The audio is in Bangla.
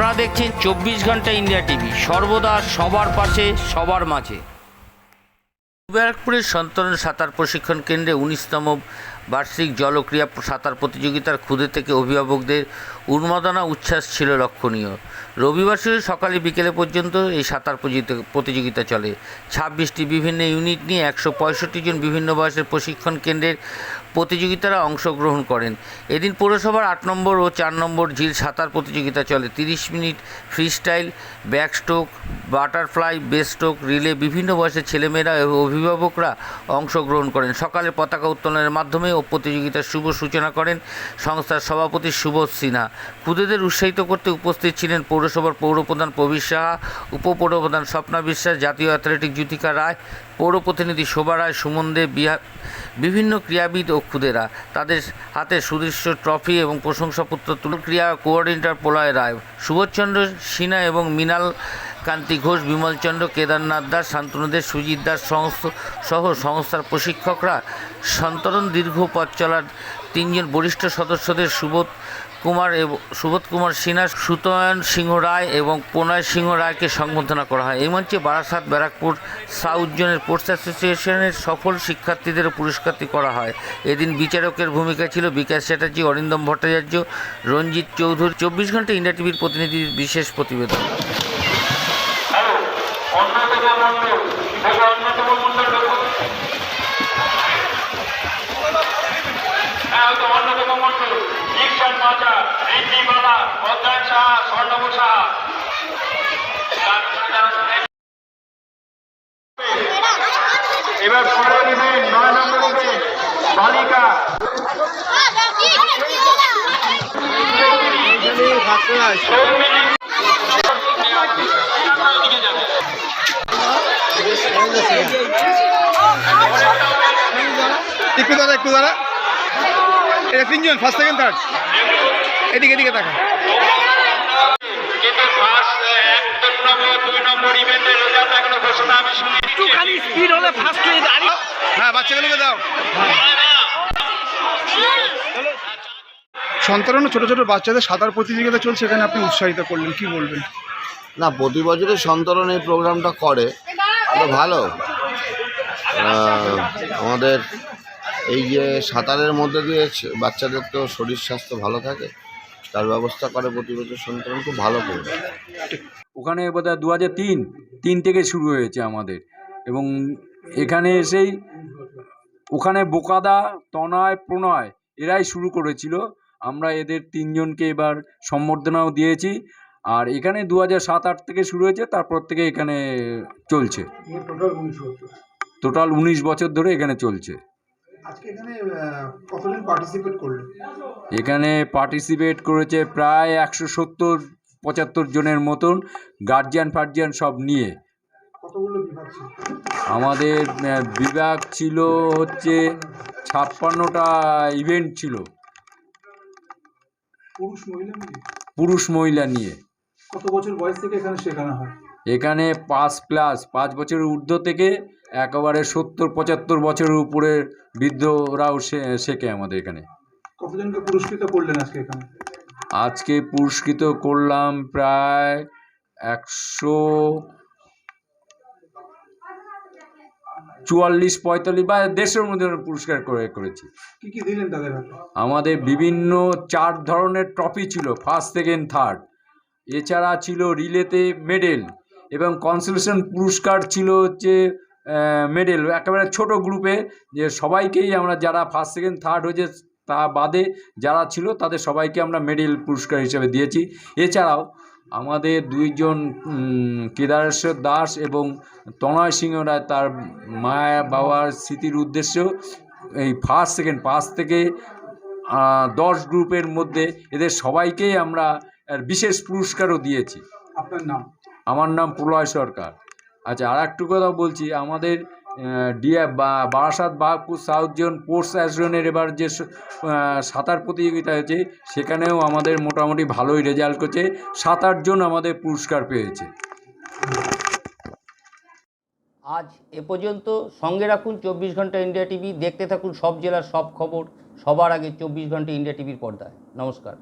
আপনারা দেখছেন চব্বিশ ঘণ্টা ইন্ডিয়া টিভি। সর্বদা সবার পাশে, সবার মাঝে। ব্যারাকপুরের সন্তরণ সাঁতার প্রশিক্ষণ কেন্দ্রে উনিশতম বার্ষিক জলক্রিয়া সাঁতার প্রতিযোগিতার ক্ষুদে থেকে অভিভাবকদের উন্মাদনা, উচ্ছ্বাস ছিল লক্ষণীয়। রবিবার শুরু, সকালে বিকেলে পর্যন্ত এই সাঁতার প্রতিযোগিতা- চলে। ছাব্বিশটি বিভিন্ন ইউনিট নিয়ে একশো পঁয়ষট্টি জন বিভিন্ন বয়সের প্রশিক্ষণ কেন্দ্রের প্রতিযোগিতারা অংশগ্রহণ করেন। এদিন পৌরসভার আট নম্বর ও চার নম্বর ঝিল সাঁতার প্রতিযোগিতা চলে। তিরিশ minute freestyle, backstroke, butterfly, breaststroke, relay বিভিন্ন বয়সের ছেলেমেয়েরা অভিভাবকরা অংশগ্রহণ করেন। সকালে পতাকা উত্তোলনের মাধ্যমে ও প্রতিযোগিতার শুভ সূচনা করেন সংস্থার সভাপতি সুবোধ সিনহা। খুদেদের উৎসাহিত করতে উপস্থিত ছিলেন পৌরসভার পৌরপ্রধান প্রবীর সাহা, উপপৌরপ্রধান স্বপ্না বিশ্বাস, জাতীয় অ্যাথলেটিক জ্যোতিকা রায় পৌর প্রতিনিধি শোভা রায়, সুমন দেব বিভিন্ন ক্রীড়াবিদ ও ক্ষুদেরা তাদের হাতে সুদৃশ্য ট্রফি এবং প্রশংসাপত্র তুলে ক্রীড়া কোঅর্ডিনেটর প্রলয় রায় সুভাষচন্দ্র সিনহা এবং মৃণাল কান্তি ঘোষ বিমলচন্দ্র কেদারনাথ দাস, শান্তনু দে, সুজিত দাস সংস্থ- সহ সংস্থার প্রশিক্ষকরা সন্তরণ দীর্ঘ পথ চলার তিনজন বরিষ্ঠ সদস্যদের সুবোধ কুমার এবং সুবোধ কুমার সিনহা, সুতয়ন সিংহ রায় এবং প্রণয় সিংহ রায়কে সংবর্ধনা করা হয়। এই মঞ্চে বারাসাত, ব্যারাকপুর সাউথ জোনের স্পোর্টস অ্যাসোসিয়েশনের সফল শিক্ষার্থীদের পুরস্কৃত করা হয়। এদিন বিচারকের ভূমিকা ছিল বিকাশ চ্যাটার্জি, অরিন্দম ভট্টাচার্য, রঞ্জিত চৌধুরী। চব্বিশ ঘণ্টা ইন্ডিয়া টিভির প্রতিনিধির বিশেষ প্রতিবেদন। অন্যতম মন্ডল থেকে অন্যতম মন্ডল হ্যাঁ অন্যতম মন্ডল দীক্ষণ মাজা ঋদ্ধিমালা অধ্যায়ন সাহা স্বর্ণব সাহা এবার পরে নেবেন নয় নম্বর নেবেন বালিকা সৌমিনী একটু দাঁড়া। এটা তিনজন ফার্স্ট সেকেন্ড থার্ড এদিকে এদিকে দেখা হয়ে হ্যাঁ বাচ্চাগুলোকে দাও। সন্তরণ ছোট ছোট বাচ্চাদের সাঁতার প্রতিযোগিতা চলছে এখানে আপনি উৎসাহিত করলেন কি বলবেন? না প্রতি বছরই সন্তরণ এই প্রোগ্রামটা করে। তো ভালো। আহ, আমাদের এই যে সাঁতারের মধ্যে দিয়ে বাচ্চাদের তো শরীর স্বাস্থ্য ভালো থাকে তার ব্যবস্থা করে প্রতি বছর সন্তরণ খুব ভালো করে ওখানে বোধহয় দু হাজার তিন তিন থেকে শুরু হয়েছে আমাদের। এবং এখানে এসেই ওখানে বোকাদা তনয় প্রণয় এরাই শুরু করেছিল। আমরা এদের তিনজনকে এবার সম্বর্ধনাও দিয়েছি। আর এখানে দু হাজার সাত আট থেকে শুরু হয়েছে তারপর থেকে এখানে চলছে। টোটাল উনিশ বছর ধরে এখানে চলছে। এখানে পার্টিসিপেট করেছে প্রায় একশো সত্তর পঁচাত্তর জনের মতন গার্জিয়ান ফার্জিয়ান সব নিয়ে। আমাদের বিভাগ ছিল হচ্ছে ছাপ্পান্নটা ইভেন্ট ছিল। পুরুষ মহিলা পুরুষ মহিলা নিয়ে। কত বছর বয়স থেকে এখানে শেখানো হয়? এখানে পাঁচ প্লাস পাঁচ বছরের ঊর্ধ্ব থেকে একেবারে সত্তর পঁচাত্তর বছরের উপরে বৃদ্ধরাও শেখে আমাদের এখানে। কতজনকে পুরস্কৃত করলেন আজকে এখানে? আজকে পুরস্কৃত করলাম প্রায় একশো চুয়াল্লিশ পঁয়তাল্লিশ বা দেড়শোর মধ্যে পুরস্কার করে করেছি। কি কি দিলেন তাদের আমাদের বিভিন্ন চার ধরনের ট্রফি ছিল ফার্স্ট সেকেন্ড থার্ড। এছাড়া ছিল রিলেতে মেডেল এবং কনসোলেশন পুরস্কার ছিল হচ্ছে মেডেল একেবারে ছোট গ্রুপে যে সবাইকেই আমরা যারা ফার্স্ট সেকেন্ড থার্ড হয়েছে, তা বাদে যারা ছিল তাদের সবাইকে আমরা মেডেল পুরস্কার হিসেবে দিয়েছি। এছাড়াও আমাদের দুইজন কেদারেশ্বর দাস এবং তনয় সিংহ রায় তার মায়া বাবার স্মৃতির উদ্দেশ্যেও এই ফার্স্ট সেকেন্ড পাঁচ থেকে দশ গ্রুপের মধ্যে এদের সবাইকেই আমরা বিশেষ পুরস্কারও দিয়েছি। আপনার নাম? আমার নাম প্রলয় সরকার। আচ্ছা আর একটু কথা বলছি, আমাদের বা Barasat Bahapur south zone sports অ্যাসোসিয়েশনের এবার যে সাঁতার প্রতিযোগিতা হয়েছে, সেখানেও আমাদের মোটামুটি ভালোই রেজাল্ট করছে। সাত আটজন আমাদের পুরস্কার পেয়েছে। আজ এ পর্যন্ত সঙ্গে রাখুন চব্বিশ ঘণ্টা ইন্ডিয়া টিভি, দেখতে থাকুন সব জেলার সব খবর, সবার আগে চব্বিশ ঘণ্টা ইন্ডিয়া টিভির পর্দায়। নমস্কার।